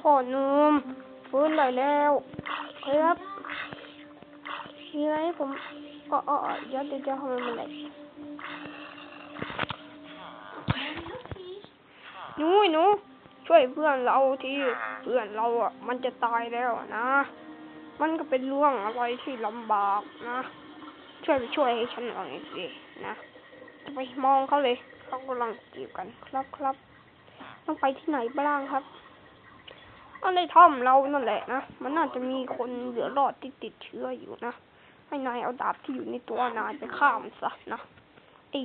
พ่อนุ่มฟื้นได้แล้วครับมีอะไรผมอ๋ออ๋ออ๋อเดี๋ยวเดี๋ยวเดี๋ยวทำไมมันไหลหนูหนูช่วยเพื่อนเราทีเพื่อนเราอะ มันจะตายแล้วนะ มันก็เป็นเรื่องอะไรที่ลำบากนะ ช่วยไปช่วยให้ฉันหน่อยสินะจะไปมองเขาเลยเขากำลังจีบกันครับครับ ต้องไปที่ไหนบ้างครับ เอาในถ้ำเรานั่นแหละนะ มันน่าจะมีคนเหลือรอดที่ติดเชื้ออยู่นะ ให้นายเอาดาบที่อยู่ในตัวนายไปฆ่ามันซะนะไอ้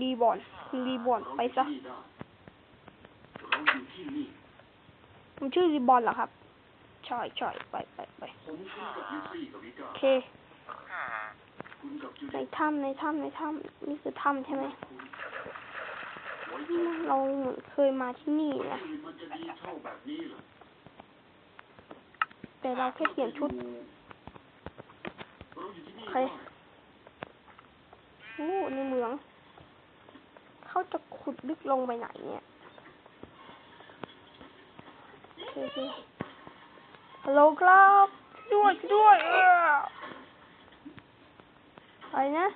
รีบอนรีบอนไปซะมันชื่อรีบอนเหรอครับใช่ใช่ไปไปไปโอเคในถ้ำในถ้ำในถ้ำนี่คือถ้ำใช่ไหม เราเหมือนเคยมาที่นี่นะ แต่เราแค่เปลี่ยนชุดโอเคโอ้ในเมือง เขาจะขุดลึกลงไปไหนเนี่ยโอเคโอเคฮัลโหลครับช่วยด้วยเอออะไรนะ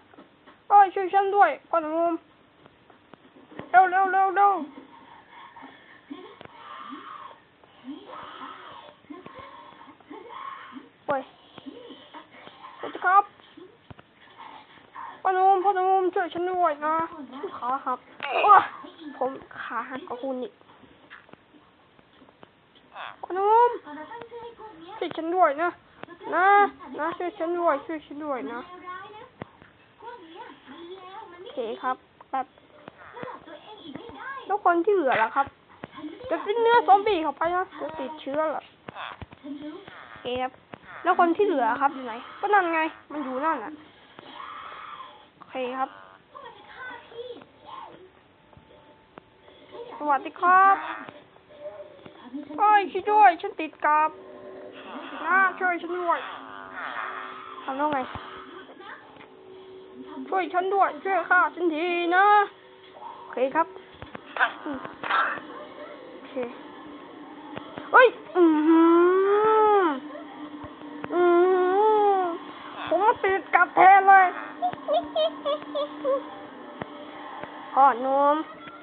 โอ้ยช่วยฉันด้วยก่อนหนุ่มเร็วเร็วเร็วเร็วโอ้ยสวัสดีครับพ่อหนุ่มพ่อหนุ่มช่วยฉันด้วยนะขาหักโอ้ผมขาหักกับคุณอีกพ่อหนุ่มช่วยฉันด้วยนะนะนะช่วยฉันด้วยช่วยฉันด้วยนะโอเคครับแบบ แล้วคนที่เหลือล่ะครับ จะเป็นเนื้อซอมบี้เข้าไปนะจะติดเชื้อหรอโอเคครับแล้วคนที่เหลือครับอยู่ไหน ก็นั่นไง มันอยู่นั่นน่ะโอเคครับ สวัสดีครับโอ้ยช่วยด้วย ฉันติดกับนะช่วยฉันด้วยทำแล้ไง ช่วยฉันด้วย ช่วยข้าฉันทีนะ โอเคครับ เคเฮ้ย อือหืออือหือผมติดกับแทนเลยพ่อหนุ่ม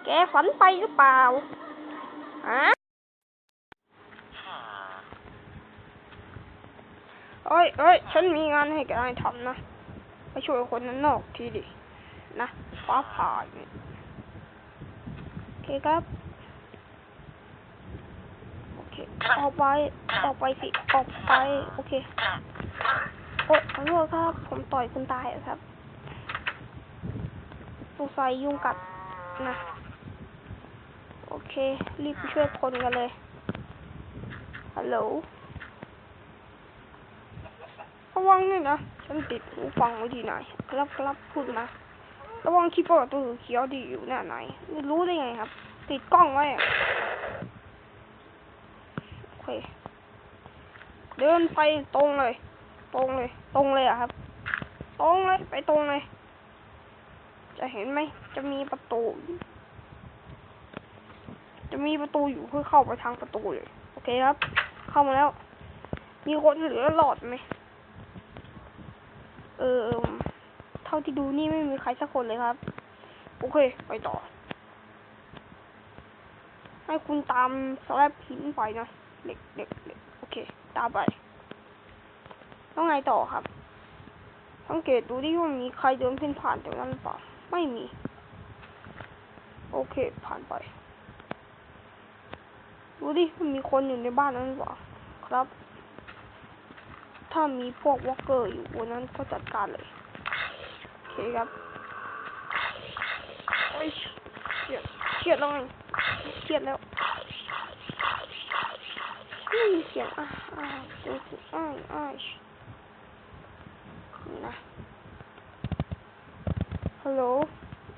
แกฝันไปหรือเปล่าฮะเอ้ยเอ้ยฉันมีงานให้แกทำนะ ไปช่วยคนนั้นนอกทีดิ นะฟ้าผ่าอยู่เนี่ยโอเคครับ โอเคออกไป ออกไปสิ ออกไป โอเค โอ้ยขอโทษครับ ผมต่อยคุณตายอะครับสงสัยยุงกัดนะ โอเค รีบไปช่วยคนกันเลย ฮัลโหลระวังด้วยนะ ฉันติดหูฟังไว้ที่ไหนครับครับพูดมาระวังคีย์บอร์ดตัวเขียวดีอยู่หน้าไหน ไม่รู้ได้ไงครับ ติดกล้องไว้อะโอ เดินไปตรงเลย ตรงเลย ตรงเลยอะครับ ตรงเลยไปตรงเลย จะเห็นไหมจะมีประตู จะมีประตูอยู่เพื่อเข้าไปทางประตูเลย โอเคครับ เข้ามาแล้ว มีคนเหลือหลอดไหมเออเออเท่าที่ดูนี่ไม่มีใครสักคนเลยครับ โอเค ไปต่อ ให้คุณตามสแลบหินไปนะ เด็กเด็กเด็กโอเค ตามไป ต้องไงต่อครับ สังเกตดูที่ว่ามีใครเดินเพ่นผ่านแถวนั้นหรือเปล่า ไม่มี โอเค ผ่านไป ดูดิมันมีคนอยู่ในบ้านนั้นหรือเปล่า ครับ ถ้ามีพวกวอลเกอร์อยู่บนนั้นก็จัดการเลย โอเคครับโอ้ยเครียดเครียดแล้วไงเครียดแล้ว ไม่มีเสียงอะอะเสียงสิอ้ายอ้ายนี่นะฮัลโหล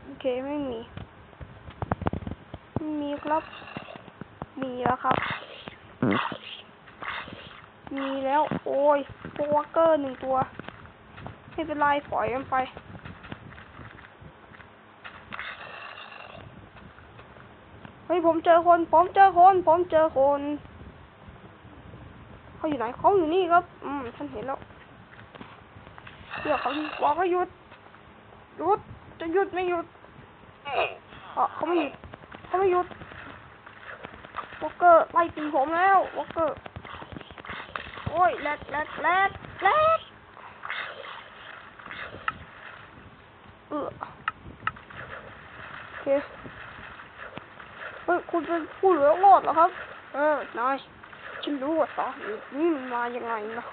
โอเคไม่มี ไม่มีครับ มีแล้วครับ มีแล้ว โอ้ยโปวเกอร์หนึ่งตัว ไม่เป็นไรปล่อยมันไปเฮ้ยฮ้ยผมเจอคน ผมเจอคน ผมเจอคน เขาอยู่ไหนเขาอยู่นี่ครับ อืมฉันเห็นแล้วเดี๋ยวเขาดีกว่าหยุดหยุดจะหยุดไม่หยุดอะเขาไม่หยุดเขาไม่หยุดวอเกอร์ไล่ตีผมแล้ววอเกอร์โอ้ยแลกแลกแลกแลกเออโอเคเฮ้ยคุณเป็นผู้เหลือรอดเหรอครับ เออนาย ฉันรู้ว่าสาเหตุนี้มันมายังไงนะ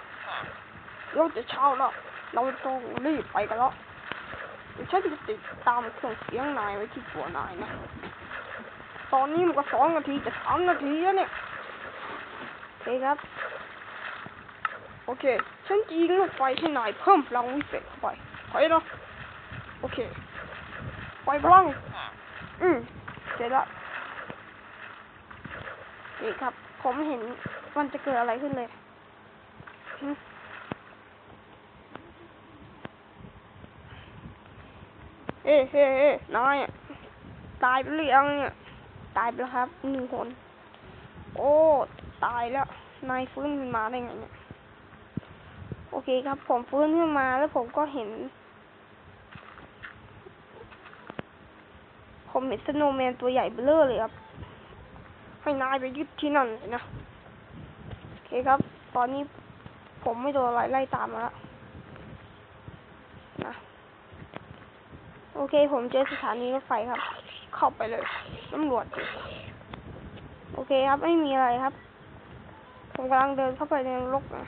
เราจะเช้าแล้วเราต้องรีบไปกันแล้วฉันจะติดตามเครื่องเสียงนายไว้ที่ตัวนายนะ ตอนนี้มันก็สองนาทีจะสามนาทีแล้วเนี่ยโอเคครับ โอเค ฉันจะยิงลูกไฟให้นายเพิ่มพลังวิเศษเข้าไปไปเนาะโอเคปล่อยพลัง อืมเสร็จละนี่ครับ ผมเห็น มันจะเกิดอะไรขึ้นเลยเอ้เฮ้เอ้นายอะตายไปหรือยังเนี่ยตายไปแล้วครับหนึ่งคน โอ้ ตายแล้ว นายฟื้นขึ้นมาได้ไงเนี่ย โอเคครับ ผมฟื้นขึ้นมาแล้วผมก็เห็น ผมเห็นสโนว์แมนตัวใหญ่เบ้อเลยครับ ให้นายไปยึดที่นั่นเลยนะ เคครับ ตอนนี้ผมไม่โดนอะไรไล่ตามแล้วนะโอเค ผมเจอสถานีรถไฟครับ เข้าไปเลยตำรวจโอเคครับ ไม่มีอะไรครับ ผมกำลังเดินเข้าไปในรกนะ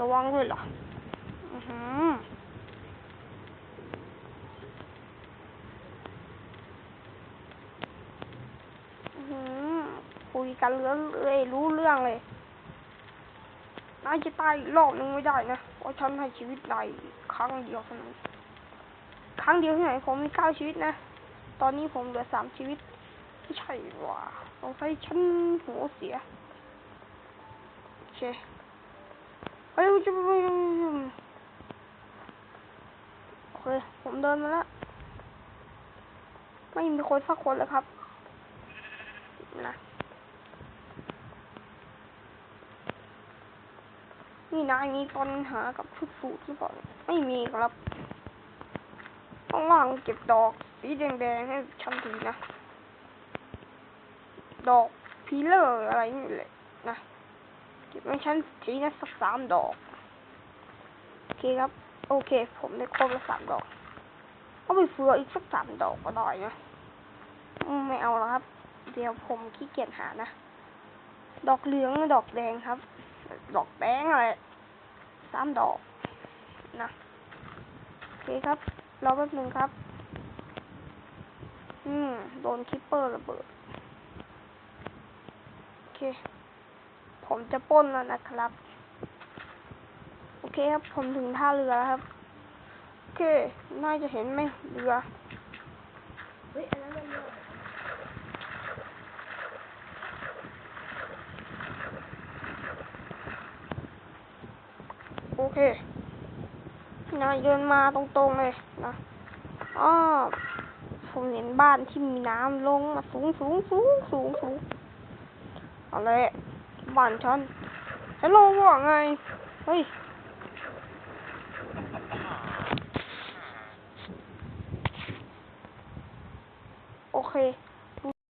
ระวังด้วยเหรออือหืออือหือ คุยกันเรื่อยรู้เรื่องเลยนายจะตายอีกรอบนึงไม่ได้นะ เพราะฉันให้ชีวิตนายครั้งเดียวเท่านั้น ครั้งเดียวที่ไหนผมมีเก้าชีวิตนะ ตอนนี้ผมเหลือสามชีวิต ไม่ใช่ว่าสงสัยฉันหัวเสียเคเฮ้ยจะไปโอเค ผมเดินมาแล้ว ไม่มีคนสักคนเลยครับ นะ นี่นายมีปัญหากับชุดสูทหรือเปล่าเนี่ยไม่มีครับข้างล่างเก็บดอกสีแดงๆให้ฉันทีนะ ดอกพีเลอร์อะไรนี่แหละนะ เก็บให้ฉันทีนะสักสามดอก โอเคครับ โอเค ผมได้ครบแล้วสามดอก เอาไปเฟืออีกสักสามดอกก็ได้นะไม่เอาแล้วครับ เดี๋ยวผมขี้เกียจหานะ ดอกเหลืองดอกแดงครับ ดอกแดงอะไรสามดอกนะโอเคครับรอแป๊บหนึ่งครับ อืม โดนคิปเปอร์ระเบิด โอเค ผมจะป้นแล้วนะครับ โอเคครับ ผมถึงท่าเรือแล้วครับ โอเค น่าจะเห็นไหมเรือ เฮ้ยอันนั้นเรือ เคนายเดินมาตรงๆเลยนะอ้อผมเห็นบ้านที่มีน้ำลงมาสูงสูงสูงสูงสูงอะไรบ้านฉันฮัลโหลว่าไง เฮ้ย